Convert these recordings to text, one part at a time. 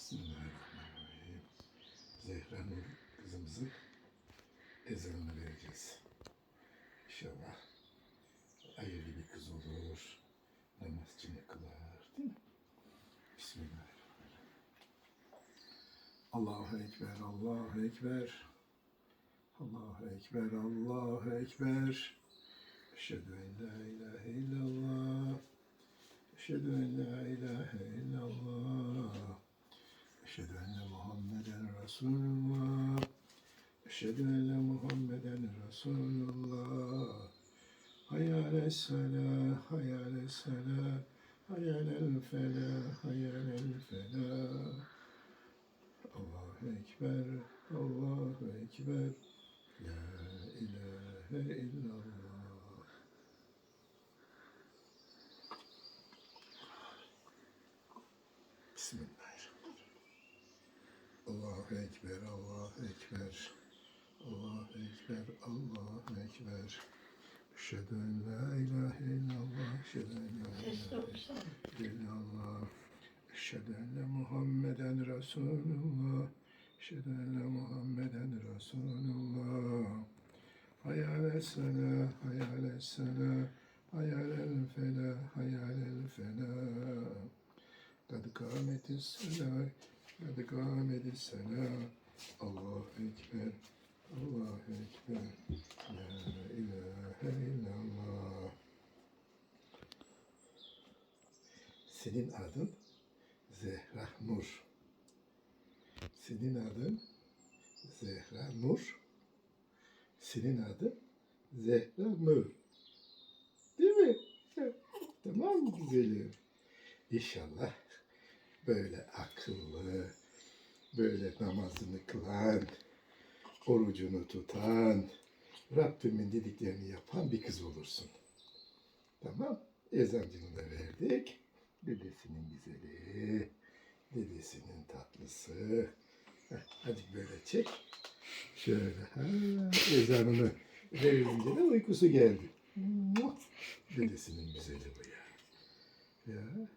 Bismillahirrahmanirrahim. Zehra Nur kızımızı ezanını vereceğiz. İnşallah hayırlı bir kız olur. Namazcını kılar. Değil mi? Bismillahirrahmanirrahim. Allahu Ekber, Allahu Ekber. Allahu Ekber, Allahu Ekber. Eşhedü en la ilahe illallah. Eşhedü en la ilahe illallah. Eşhedü enne Muhammeden Resulullah. Eşhedü enne Muhammeden Resulullah. Hayal sala, hayal sala, hayal fela, hayal fela. Allahu Ekber, Allahu Ekber. La ilahe illallah. Bismillahirrahmanirrahim. Allahu Ekber, Allahu Ekber. Allahu Ekber, Allahu Ekber. Eşhedü en la ilahe illallah, eşhedü en la ilahe illallah. Eşhedü enne Muhammeden Resulullah. Eşhedü enne Muhammeden Resulullah. Hayal essene, hayal essene, hayal el fela, hayal el fela. Kad kâmetis selâh, Kad kâmedi sena Allah Ekber Allah Ekber La ilahe illallah Senin adın Zehra Nur. Senin adın Zehra Nur. Senin adın Zehra Nur. Değil mi? tamam mı güzelim? İnşallah böyle akıllı, böyle namazını kılan, orucunu tutan, Rabbimin dediklerini yapan bir kız olursun. Tamam. Ezancını da verdik. Dedesinin güzeli, dedesinin tatlısı. Heh, Hadi böyle çek. Şöyle. Ha, ezanını verince de uykusu geldi. Muah! Dedesinin güzeli bu ya. Ya.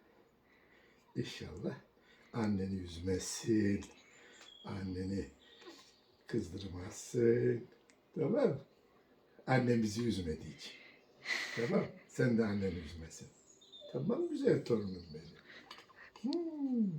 İnşallah anneni üzmezsin. Anneni kızdırmazsın. Tamam mı? Annem bizi üzmedi hiç. Tamam Sen de anneni üzmesin. Tamam güzel torunum benim. Hmm.